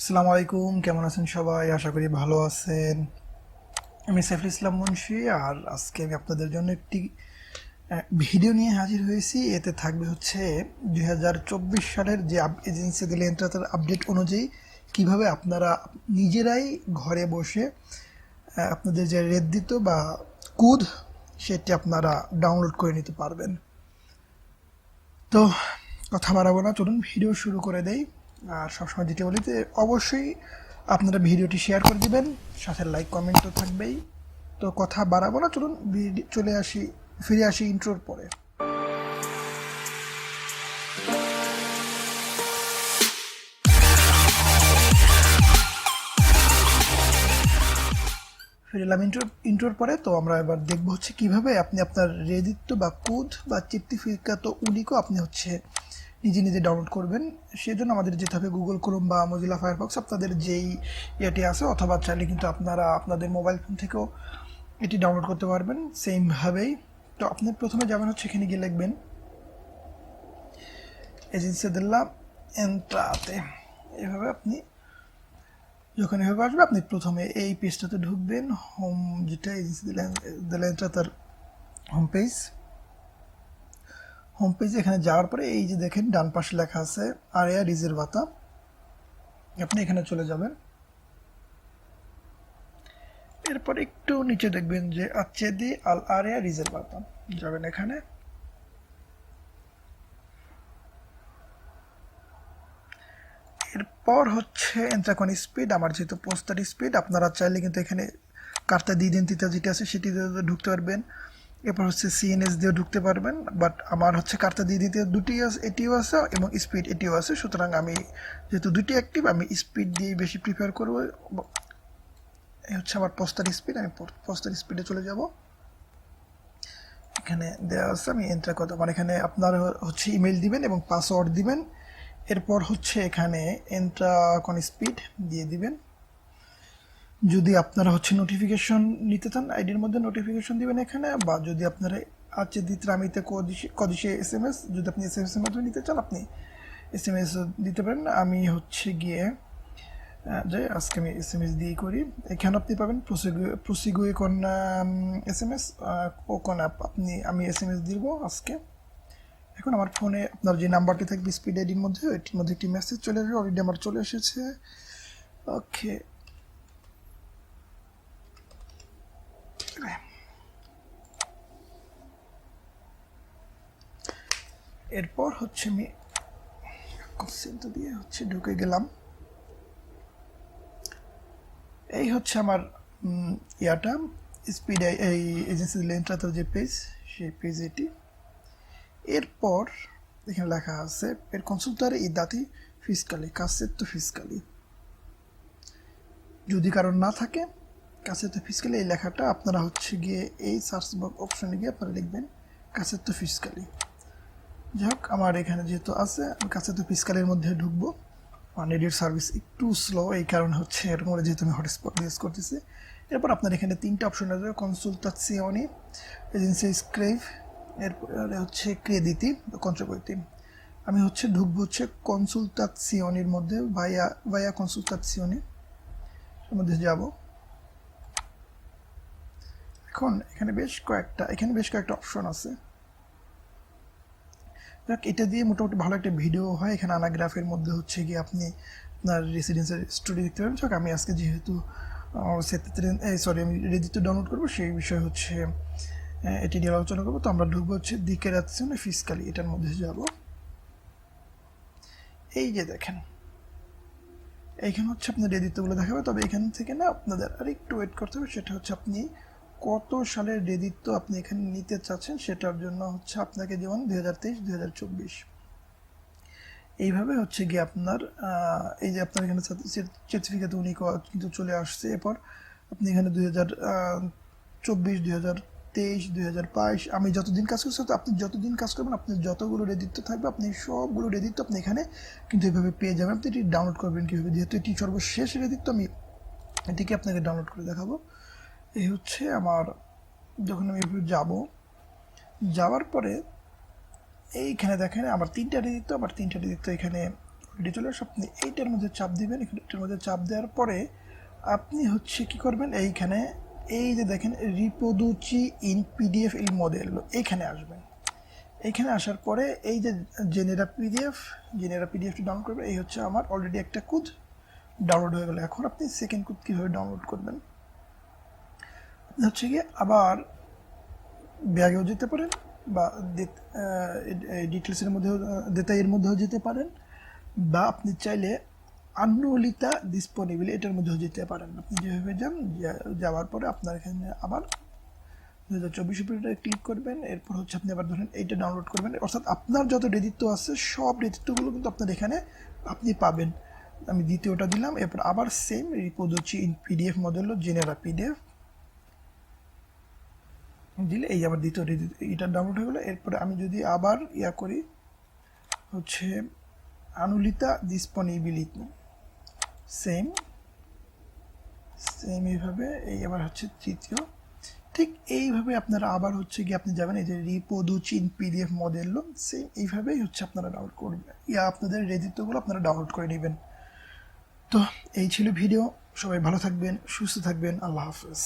আসসালামু আলাইকুম, কেমন আছেন সবাই? আশা করি ভালো আছেন। আমি সাইফুল ইসলাম মুন্সি, আর আজকে আমি আপনাদের জন্য একটি ভিডিও নিয়ে হাজির হয়েছি। এতে থাকবে হচ্ছে দু হাজার চব্বিশ সালের যে এজেন্সি দিলে তার আপডেট অনুযায়ী কীভাবে আপনারা নিজেরাই ঘরে বসে আপনাদের যে রেট দিত বা কুদ, সেটি আপনারা ডাউনলোড করে নিতে পারবেন। তো, কথা বাড়াবো না। চলুন, ভিডিও শুরু করে দেই। আর সবসময় যেটি বলি অবশ্যই আপনারা ভিডিওটি শেয়ার করে দিবেন, সাথে লাইক কমেন্ট তো থাকবেই। তো কথা বাড়াবো না, চলুন চলে আসি, ফিরে আসি ইন্ট্রোর পরে। ফিরে এলাম ইন্ট্রোর ইন্ট্রোর পরে, তো আমরা এবার দেখব হচ্ছে কীভাবে আপনি আপনার রেদিত্ব বা কুদ বা চিত্তিফিকাত উনিকও আপনি হচ্ছে নিজে নিজে ডাউনলোড করবেন। সেজন্য আমাদের যেতে হবে গুগল ক্রোম বা মজিলা ফায়ারফক্স আপনাদের যেই ইয়েটি আছে অথবা চাইলে কিন্তু আপনারা আপনাদের মোবাইল ফোন থেকেও এটি ডাউনলোড করতে পারবেন সেমভাবেই তো আপনি প্রথমে যাবেন হচ্ছে এখানে গিয়ে লিখবেন এজেন্সি দিল্লা এন্ট্রাতে এভাবে আপনি যখন এভাবে আসবে, আপনি প্রথমে এই পেজটাতে ঢুকবেন। হোম যেটা এজেন্সি দিলেন দিলেন তার হোম পেজ হোম পেজে এখানে যাওয়ার পরে এই যে দেখেন, ডান পাশে লেখা আছে, আরিয়া রিজের ভাতা আপনি এখানে চলে যাবেন। এরপর একটু নিচে দেখবেন যে, আচ্ছেদি আল আরিয়া রিজের ভাতা যাবেন এখানে। এরপর হচ্ছে এন্ট্রাকন স্পিড, আমার যেহেতু পোস্টার স্পিড, আপনারা চাইলে কিন্তু এখানে কার্তা দিয়ে দিন তিতা যেটা আছে সেটি ঢুকতে পারবেন। এরপর হচ্ছে সিএনএস দিয়ে ঢুকতে পারবেন বাট আমার হচ্ছে কার্তা দিয়ে দিতে দুটি এটিও আছে এবং স্পিড এটিও আছে, সুতরাং আমি যেহেতু দুটি অ্যাক্টিভ আমি স্পিড দিয়েই বেশি প্রিফার করব। এই হচ্ছে আমার পোস্টার স্পিড আমি পোস্টার স্পিডে চলে যাব। এখানে দেওয়া আছে, আমি এন্টার করতে আমার এখানে আপনার হচ্ছে ইমেল দিবেন এবং পাসওয়ার্ড দিবেন। এরপর হচ্ছে এখানে এন্ট্রা কোন স্পিড দিয়ে দিবেন। যদি আপনারা হচ্ছে নোটিফিকেশন নিতে চান আইডির মধ্যে নোটিফিকেশন দিবেন এখানে, বা যদি আপনারা আছে দিত্রামিতে কদিশে এস এম এস যদি আপনি এস এম এর মাধ্যমে নিতে চান, আপনি এস এম এস দিতে পারেন। আমি হচ্ছে গিয়ে যে আজকে আমি এস এম এস দিয়েই করি। এখানে আপনি পাবেন প্রসিগুয়ে কোন এস এম এস ও কোন অ্যাপ আপনি, আমি এস এম এস দিব আজকে। এখন আমার ফোনে আপনার যে নাম্বারটি থাকবে স্পিড আইডির মধ্যে, এটির মধ্যে একটি মেসেজ চলে আসবে অলরেডি আমার চলে এসেছে। ওকে এরপর হচ্ছে আমি কোশ্চেন দিয়ে হচ্ছে ঢুকে গেলাম। এই হচ্ছে আমার ইয়াটা। স্পিড এই এজেন্সি লেন্ট্রাতার যে পেজ সেই পেজ এটি। এরপর এখানে লেখা আছে, এর কনসুলতারে ই দাতি ফিসকালি কাসেত্তো ফিসকালি যদি কারণ না থাকে কাসেত্তো ফিসকালি এই লেখাটা আপনারা হচ্ছে গিয়ে এই সার্চ বক্স অপশনে গিয়ে আপনারা লিখবেন কাসেত্তো ফিসকালি যাই হোক, আমার এখানে যেহেতু আছে, আমি কাসেত্তো ফিসকালির মধ্যে ঢুকবো। নেটের সার্ভিস একটু স্লো এই কারণে হচ্ছে এরকম করে যেহেতু আমি হটস্পট ইউজ করতেছি। এরপর আপনার এখানে তিনটা অপশন আছে কনসুলতাসিওনি এজেন্সি স্ক্রেভ এরপরে হচ্ছে ক্রেদিতি কন্ট্রিবিউটি আমি হচ্ছে ঢুকবো হচ্ছে কনসুলতাসিওনির মধ্যে ভাইয়া ভাইয়া কনসুলতাসিওনি এর মধ্যে যাব। এখন এখানে বেশ কয়েকটা, এখানে বেশ কয়েকটা অপশন আছে। যাক, এটা দিয়ে মোটামুটি ভালো একটা ভিডিও হয়। এখানে আনাগ্রাফের মধ্যে হচ্ছে গিয়ে আপনি আপনার রেসিডেন্সের স্টোরি দেখতে পাবেন যাক, আমি আজকে যেহেতু সরি আমি রেডিতে ডাউনলোড করব, সেই বিষয়ে হচ্ছে এটি নিয়ে আলোচনা করব। তো আমরা ঢুকবো হচ্ছে দিকে রাখছি না ফিসকালি এটার মধ্যে যাব। এই যে দেখেন, এইখানে হচ্ছে আপনার রেদিত্বগুলো দেখাবে। তবে এখান থেকে না আপনাদের আর একটু ওয়েট করতে হবে। সেটা হচ্ছে আপনি কত সালের রেদিত্ব আপনি এখানে নিতে চাচ্ছেন সেটার জন্য হচ্ছে আপনাকে যেমন দুই হাজার তেইশ, দুই হাজার চব্বিশ। এইভাবে হচ্ছে গিয়ে আপনার এই যে আপনার এখানে সার্টিফিকেট উনি কিন্তু চলে আসছে। এরপর আপনি এখানে দুই হাজার চব্বিশ, দুই হাজার তেইশ, দুই হাজার বাইশ, আমি যতদিন কাজ করছি তো আপনি যতদিন কাজ করবেন, আপনি যতগুলো রেদিত্ব থাকবে, আপনি সবগুলো রেদিত্ব আপনি এখানে কিন্তু এভাবে পেয়ে যাবেন। আপনি এটি ডাউনলোড করবেন কীভাবে? যেহেতু এটি সর্বশেষ রেদিত্ব আমি এটিকে আপনাকে ডাউনলোড করে দেখাবো। এই হচ্ছে আমার যখন আমি যাব, যাওয়ার পরে এইখানে দেখেন আমার তিনটা রেদিত্ব আমার তিনটা রেদিত্ব এখানে এটি চলে আসে। আপনি এইটার মধ্যে চাপ দিবেন এটার মধ্যে চাপ দেওয়ার পরে আপনি হচ্ছে কি করবেন, এইখানে এই যে দেখেন রিপোদুচি ইন পিডিএফ এই মডেল এইখানে আসবেন। এইখানে আসার পরে এই যে জেনেরা পিডিএফ জেনেরা পিডিএফটি ডাউনলোড করবেন এই হচ্ছে আমার অলরেডি একটা কুদ ডাউনলোড হয়ে গেল। এখন আপনি সেকেন্ড কুদ কীভাবে ডাউনলোড করবেন? হচ্ছে গিয়ে আবার ব্যাগেও যেতে পারেন বা ডিটেলসের মধ্যেও দেতাইয়ের মধ্যেও যেতে পারেন বা আপনি চাইলে আনুলিতা ডিসপোনেবল এটার মধ্যেও যেতে পারেন। আপনি যেভাবে যান যাওয়ার পরে আপনার এখানে আবার দু হাজার চব্বিশ ক্লিক করবেন, এরপর হচ্ছে আপনি আবার ধরেন এইটা ডাউনলোড করবেন। অর্থাৎ আপনার যত রেদিত্ব আছে, সব রেদিত্বগুলো কিন্তু আপনার এখানে আপনি পাবেন। আমি দ্বিতীয়টা দিলাম, এরপর আবার সেম রিপোদুচি ইন পিডিএফ মডেল জেনেরা পিডিএফ দিলে এই আবার দ্বিতীয় এটা ডাউনলোড হয়ে গেলো। এরপরে আমি যদি আবার ইয়া করি, হচ্ছে আনুলিতা ডিসপনিবিলিটি সেম সেম এইভাবে, এই আবার হচ্ছে তৃতীয়। ঠিক এইভাবে আপনারা আবার হচ্ছে গিয়ে আপনি যাবেন, এই যে রিপোদুচিন পিডিএফ মডেল সেম এইভাবেই হচ্ছে আপনারা ডাউনলোড করবেন। ইয়া আপনাদের রেদিত্বগুলো আপনারা ডাউনলোড করে নেবেন। তো এই ছিল ভিডিও সবাই ভালো থাকবেন, সুস্থ থাকবেন। আল্লাহ হাফেজ।